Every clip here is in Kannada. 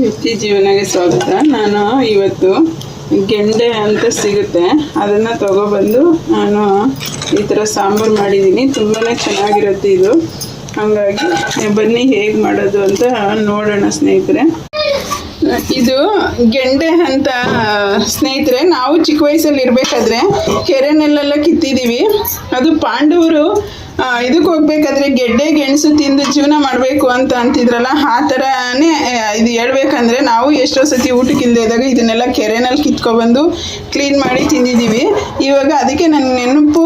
ವ್ಯಕ್ತಿ ಜೀವನಗೆ ಸ್ವಾಗತ ನಾನು ಇವತ್ತು ಗೆಂಡೆ ಅಂತ ಸಿಗುತ್ತೆ. ಅದನ್ನು ತಗೊಬಂದು ನಾನು ಈ ಥರ ಸಾಂಬಾರು ಮಾಡಿದ್ದೀನಿ. ತುಂಬಾ ಚೆನ್ನಾಗಿರುತ್ತೆ ಇದು. ಹಾಗಾಗಿ ಬನ್ನಿ ಹೇಗೆ ಮಾಡೋದು ಅಂತ ನೋಡೋಣ ಸ್ನೇಹಿತರೆ. ಇದು ಗೆಂಡೆ ಅಂತ ಸ್ನೇಹಿತರೆ, ನಾವು ಚಿಕ್ಕ ವಯಸ್ಸಲ್ಲಿ ಇರಬೇಕಾದ್ರೆ ಕೆರೆನಲ್ಲೆಲ್ಲ ಕಿತ್ತಿದ್ದೀವಿ ಅದು ಪಾಂಡವರು ಇದಕ್ಕೆ ಹೋಗ್ಬೇಕಾದ್ರೆ ಗೆಡ್ಡೆ ಗೆಣಸು ತಿಂದು ಜೀವನ ಮಾಡಬೇಕು ಅಂತ ಅಂತಿದ್ರಲ್ಲ, ಆ ಥರನೇ ಇದು ಹೇಳ್ಬೇಕಂದ್ರೆ ನಾವು ಎಷ್ಟೋ ಸತಿ ಊಟಕ್ಕೆ ಇದ್ದಾಗ ಇದನ್ನೆಲ್ಲ ಕೆರೆನಲ್ಲಿ ಕಿತ್ಕೊಬಂದು ಕ್ಲೀನ್ ಮಾಡಿ ತಿಂದಿದ್ದೀವಿ. ಇವಾಗ ಅದಕ್ಕೆ ನನ್ನ ನೆನಪು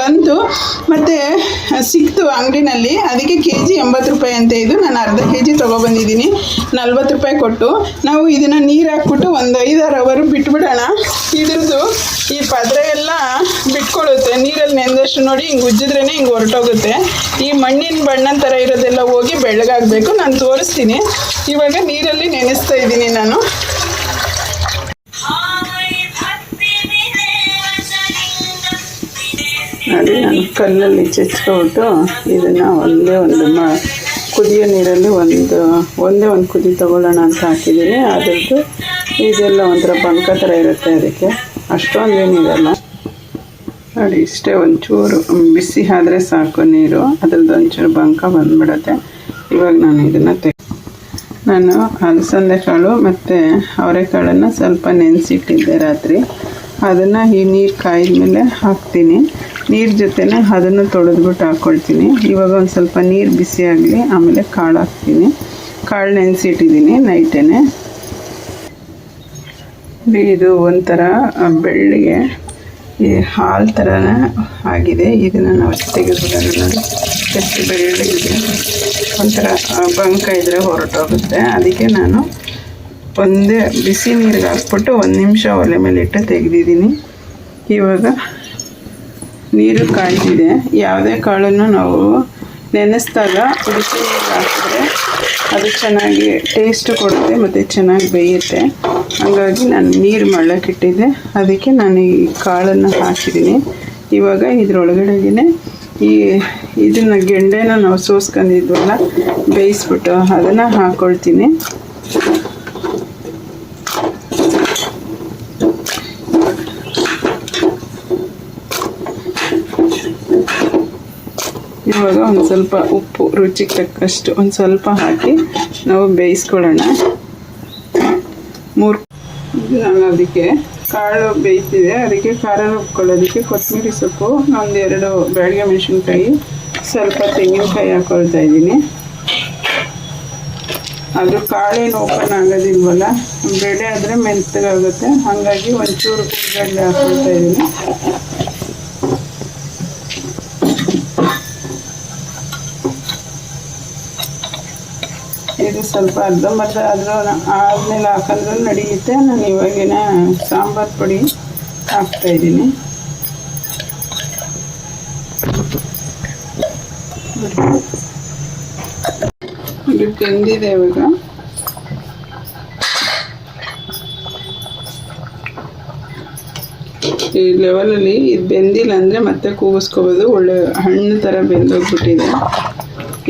ಬಂತು. ಮತ್ತು ಸಿಕ್ತು ಅಂಗಡಿನಲ್ಲಿ. ಅದಕ್ಕೆ ಕೆ ಜಿ ಎಂಬತ್ತು ರೂಪಾಯಿ ಅಂತ ಇದು ನಾನು ಅರ್ಧ ಕೆ ಜಿ ತೊಗೊಬಂದಿದ್ದೀನಿ. ನಲ್ವತ್ತು ರೂಪಾಯಿ ಕೊಟ್ಟು. ನಾವು ಇದನ್ನು ನೀರು ಹಾಕ್ಬಿಟ್ಟು ಒಂದು ಐದಾರು ಅವರು ಬಿಟ್ಬಿಡೋಣ. ಇದ್ರದ್ದು ಈ ಪದ್ರೆ ಎಲ್ಲ ಬಿಟ್ಕೊಳ್ಳುತ್ತೆ ನೀರಲ್ಲಿ ನೆಂದಷ್ಟು ನೋಡಿ ಹಿಂಗೆ ಉಜ್ಜಿದ್ರೇ ಹಿಂಗೆ ಹೊರಟೋಗುತ್ತೆ. ಈ ಮಣ್ಣಿನ ಬಣ್ಣನ ಥರ ಇರೋದೆಲ್ಲ ಹೋಗಿ ಬೆಳ್ಳಗಾಗಬೇಕು. ನಾನು ತೋರಿಸ್ತೀನಿ. ಇವಾಗ ನೀರಲ್ಲಿ ನೆನೆಸ್ತಾ ಇದ್ದೀನಿ ನಾನು. ನೋಡಿ, ನಾನು ಕಲ್ಲಲ್ಲಿ ಚೆಚ್ಕೊಬಿಟ್ಟು ಇದನ್ನು ಒಂದೇ ಒಂದು ಮ, ಕುದಿಯೋ ನೀರಲ್ಲಿ ಒಂದು, ಒಂದೇ ಒಂದು ಕುದಿ ತಗೊಳ್ಳೋಣ ಅಂತ ಹಾಕಿದ್ದೀನಿ. ಅದರದ್ದು ಇದೆಲ್ಲ ಒಂಥರ ಬಂಕ ಥರ ಇರುತ್ತೆ ಅದಕ್ಕೆ. ಅಷ್ಟೊಂದು ಏನಿರಲ್ಲ ನೋಡಿ, ಇಷ್ಟೇ ಒಂಚೂರು ಬಿಸಿ ಆದರೆ ಸಾಕು ನೀರು. ಅದ್ರದ್ದು ಒಂಚೂರು ಬಂಕ ಬಂದ್ಬಿಡುತ್ತೆ. ಇವಾಗ ನಾನು ಇದನ್ನು ತೆ ನಾನು ಅಲಸಂದೆ ಕಾಳು ಮತ್ತು ಅವರೆಕಾಳನ್ನು ಸ್ವಲ್ಪ ನೆನೆಸಿಟ್ಟಿದ್ದೆ ರಾತ್ರಿ. ಅದನ್ನು ಈ ನೀರು ಕಾಯಿದ ಮೇಲೆ ಹಾಕ್ತೀನಿ. ನೀರು ಜೊತೆನೇ ಅದನ್ನು ತೊಳೆದ್ಬಿಟ್ಟು ಹಾಕ್ಕೊಳ್ತೀನಿ ಇವಾಗ ಒಂದು ಸ್ವಲ್ಪ ನೀರು ಬಿಸಿ ಆಗಲಿ, ಆಮೇಲೆ ಕಾಳು ಹಾಕ್ತೀನಿ. ಕಾಳು ನೆನೆಸಿಟ್ಟಿದ್ದೀನಿ ನೈಟೇನೆ. ಇದು ಒಂಥರ ಬೆಳ್ಳಿಗೆ ಈ ಹಾಲು ಥರನೇ ಆಗಿದೆ. ಇದನ್ನು ನಾವು ತೆಗೆದುಬಿಡೋಣ ನೋಡಿ ಬೆಳ್ಳಿಗೆ ಒಂಥರ ಬಂಕ ಇದ್ದರೆ ಹೊರಟೋಗುತ್ತೆ. ಅದಕ್ಕೆ ನಾನು ಒಂದೇ ಬಿಸಿ ನೀರಿಗೆ ಹಾಕ್ಬಿಟ್ಟು ಒಂದು ನಿಮಿಷ ಒಲೆ ಮೇಲೆ ಇಟ್ಟು ತೆಗೆದಿದ್ದೀನಿ. ಇವಾಗ ನೀರು ಕಾಯ್ತಿದೆ. ಯಾವುದೇ ಕಾಳನ್ನು ನಾವು ನೆನೆಸಿದಾಗ ಬಿಸಿ ನೀರು ಹಾಕಿದ್ರೆ ಅದು ಚೆನ್ನಾಗಿ ಟೇಸ್ಟ್ ಕೊಡುತ್ತೆ, ಮತ್ತು ಚೆನ್ನಾಗಿ ಬೇಯುತ್ತೆ. ಹಾಗಾಗಿ ನಾನು ನೀರು ಮಳ್ಳಕ್ಕಿಟ್ಟಿದ್ದೆ ಅದಕ್ಕೆ ನಾನು ಈ ಕಾಳನ್ನು ಹಾಕಿದ್ದೀನಿ. ಇವಾಗ ಇದ್ರೊಳಗಡೆಗೆ ಈ ಇದನ್ನು ಗೆಂಡೆನ ನಾವು ಸೋಸ್ಕೊಂಡಿದ್ವಲ್ಲ, ಬೇಯಿಸ್ಬಿಟ್ಟು ಅದನ್ನು ಹಾಕ್ಕೊಳ್ತೀನಿ ಇವಾಗ ಒಂದು ಸ್ವಲ್ಪ ಉಪ್ಪು ರುಚಿಗೆ ತಕ್ಕಷ್ಟು ಒಂದು ಸ್ವಲ್ಪ ಹಾಕಿ ನಾವು ಬೇಯಿಸ್ಕೊಳ್ಳೋಣ. ಮೂರು ನಾನು ಅದಕ್ಕೆ ಕಾಳು ಬೇಯ್ತಿದೆ ಅದಕ್ಕೆ ಖಾರ ರುಬ್ಕೊಳ್ಳೋದಕ್ಕೆ ಕೊತ್ತಂಬರಿ ಸೊಪ್ಪು ಒಂದೆರಡು ಬೆಳಗ್ಗೆ ಮೆಣಸಿನ್ಕಾಯಿ, ಸ್ವಲ್ಪ ತೆಂಗಿನಕಾಯಿ ಹಾಕೊಳ್ತಾ ಇದ್ದೀನಿ. ಅದು ಕಾಳೇನು ಓಪನ್ ಆಗೋದಿಲ್ವಲ್ಲ, ಬೇಳೆ ಆದರೆ ಮೆಂತಗಾಗುತ್ತೆ. ಹಾಗಾಗಿ ಒಂಚೂರು ಹುರಿಗಡ್ಲೆ ಹಾಕೊಳ್ತಾ ಇದ್ದೀನಿ. ಸ್ವಲ್ಪ ಅರ್ಧಂಬರ್ಧ ಆದರೂ ಆದಮೇಲೆ ಹಾಕಿದ್ರೂ ನಡೆಯುತ್ತೆ. ನಾನು ಇವಾಗಿನ ಸಾಂಬಾರು ಪುಡಿ ಹಾಕ್ತಾ ಇದ್ದೀನಿ. ಇದು ಬೆಂದಿದೆ ಇವಾಗ. ಈ ಲೆವೆಲಲ್ಲಿ ಇದು ಬೆಂದಿಲ್ಲ ಅಂದರೆ ಮತ್ತೆ ಕೂಗಿಸ್ಕೋಬೋದು. ಒಳ್ಳೆ ಹಣ್ಣು ಥರ ಬೆಂದೋಗ್ಬಿಟ್ಟಿದೆ.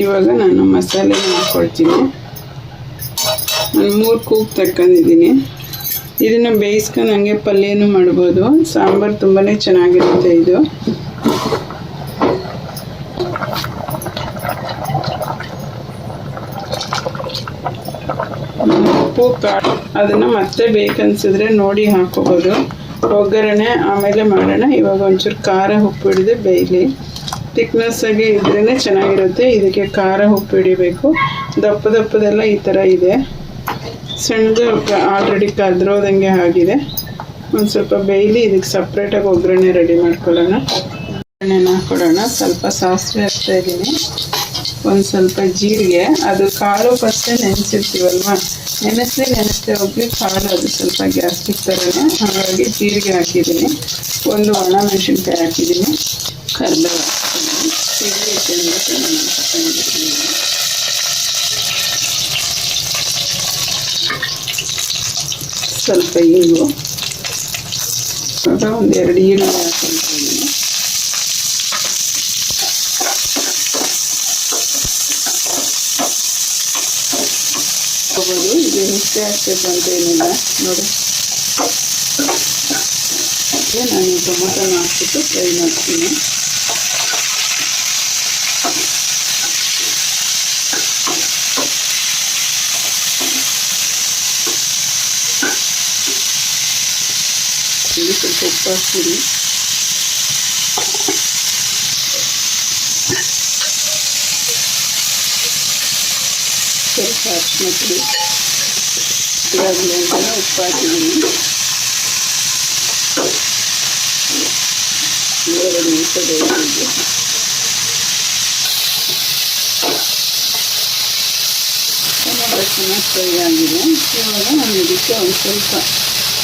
ಇವಾಗ ನಾನು ಮಸಾಲೆ ಹಾಕ್ಕೊಳ್ತೀನಿ ಮೂರು ಕೂಗ್ ತಕ್ಕೊಂಡಿದ್ದೀನಿ. ಇದನ್ನು ಬೇಯಿಸ್ಕೊಂಡು ಹಂಗೆ ಪಲ್ಯನೂ ಮಾಡ್ಬೋದು. ಸಾಂಬಾರು ತುಂಬಾ ಚೆನ್ನಾಗಿರುತ್ತೆ ಇದು. ಉಪ್ಪು, ಕಾಳು, ಅದನ್ನು ಮತ್ತೆ ಬೇಕನ್ಸಿದ್ರೆ ನೋಡಿ ಹಾಕೋಬೋದು. ಒಗ್ಗರಣೆ ಆಮೇಲೆ ಮಾಡೋಣ. ಇವಾಗ ಒಂಚೂರು ಖಾರ ಉಪ್ಪು ಹಿಡಿದು ಬೇಯಲಿ. ಥಿಕ್ನೆಸ್ ಆಗಿ ಇದ್ರೇ ಚೆನ್ನಾಗಿರುತ್ತೆ. ಇದಕ್ಕೆ ಖಾರ ಉಪ್ಪು ಹಿಡಿಬೇಕು. ದಪ್ಪ ದಪ್ಪದೆಲ್ಲ ಈ ಥರ ಇದೆ. ಸಣ್ಣದು ಆಲ್ರೆಡಿ ಕದ್ರೋದಂಗೆ ಆಗಿದೆ. ಒಂದು ಸ್ವಲ್ಪ ಬೇಯಲಿ ಇದಕ್ಕೆ ಸಪ್ರೇಟಾಗಿ ಒಗ್ಗರಣೆ ರೆಡಿ ಮಾಡ್ಕೊಳ್ಳೋಣ. ಒಗ್ಗರಣೆನ ಕೊಡೋಣ ಸ್ವಲ್ಪ ಸಾಸಿವೆ ಹಾಕ್ತಾ ಇದ್ದೀನಿ. ಒಂದು ಸ್ವಲ್ಪ ಜೀರಿಗೆ. ಅದು ಕಾಳು ಫಸ್ಟೇ ನೆನೆಸಿರ್ತೀವಲ್ವ? ನೆನೆಸಿ ನೆನೆಸಿ ಹೋಗಿ ಕಾಳು ಅದು ಸ್ವಲ್ಪ ಗ್ಯಾಸ್ಟಿಕ್ ಥರನೇ ಹಾಗಾಗಿ ಜೀರಿಗೆ ಹಾಕಿದ್ದೀನಿ. ಒಂದು ಒಣ ಮೆಣಸಿನ್ಕಾಯಿ ಹಾಕಿದ್ದೀನಿ. ಕರ್ಬೇವು ಹಾಕ್ತೀನಿ. ಸ್ವಲ್ಪ ಇಂಗು ಇವಾಗ ಒಂದು ಎರಡು ಈರುಳ್ಳಿ ಹಾಕ್ಕೊಂಡಿದ್ದೀನಿ ಮಾಡ್ಕೋಬೋದು ಇದು ಇಷ್ಟೇ ಹಾಕ್ಬೇಕು ಅಂತ ಏನಿಲ್ಲ ನೋಡಿ ಈಗ ನಾನು ಈ ಟೊಮೊಟೊನ ಹಾಕ್ಬಿಟ್ಟು ಫ್ರೈ ಮಾಡ್ತೀನಿ ಇಲ್ಲಿ ಸ್ವಲ್ಪ ಉಪ್ಪು ಹಾಕ್ತೀನಿ ಸ್ವಲ್ಪ ಅರಿಶಿನ ಪುಡಿ ಇವಾಗಲೇ ಅಂತಲೇ ಉಪ್ಪು ಹಾಕಿದ್ದೀನಿ ಎರಡು ನಿಮಿಷ ಬೇಯಿಸಿದ್ದು ಟೊಮೊಟೊ ಚೆನ್ನಾಗಿ ಫ್ರೈ ಆಗಿದೆ ಇವಾಗ ನಾನು ಇದಕ್ಕೆ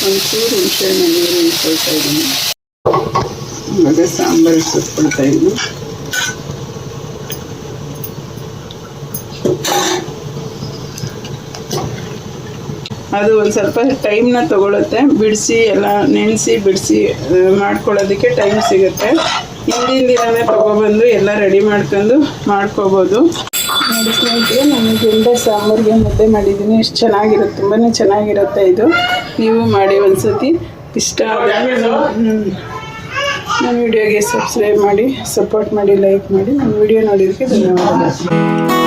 ಒಂದು ಸ್ವಲ್ಪ ಒಂದು ಚೂರು ಹುಣಸೆಹಣ್ಣು ನೀರು ಇಟ್ಕೊಳ್ತಾ ಇದ್ದೀನಿ ಆಮೇಲೆ ಸಾಂಬಾರು ಇದ್ದೀನಿ ಅದು ಒಂದು ಸ್ವಲ್ಪ ಟೈಮ್ನ ತಗೊಳುತ್ತೆ. ಬಿಡಿಸಿ ಎಲ್ಲ ನೆನೆಸಿ ಬಿಡಿಸಿ ಮಾಡ್ಕೊಳ್ಳೋದಕ್ಕೆ ಟೈಮ್ ಸಿಗುತ್ತೆ. ಹಿಂದಿನ ದಿನವೇ ತೊಗೊಬಂದು ಎಲ್ಲ ರೆಡಿ ಮಾಡ್ಕೊಂಡು ಮಾಡ್ಕೋಬೋದು. ಸ್ನೇಹಿತರೆ ನಾನು ಗೆಂಡೆ ಸಾಂಬಾರಿಗೆ ಮುದ್ದೆ ಮಾಡಿದ್ದೀನಿ. ಎಷ್ಟು ಚೆನ್ನಾಗಿರುತ್ತೆ ತುಂಬಾ ಚೆನ್ನಾಗಿರುತ್ತೆ ಇದು. ನೀವು ಮಾಡಿ ಒಂದ್ಸತಿ. ಇಷ್ಟ ಆದರೆ ನನ್ನ ವಿಡಿಯೋಗೆ ಸಬ್ಸ್ಕ್ರೈಬ್ ಮಾಡಿ ಸಪೋರ್ಟ್ ಮಾಡಿ ಲೈಕ್ ಮಾಡಿ. ನಮ್ಮ ವಿಡಿಯೋ ನೋಡಿದ್ದಕ್ಕೆ ಧನ್ಯವಾದಗಳು.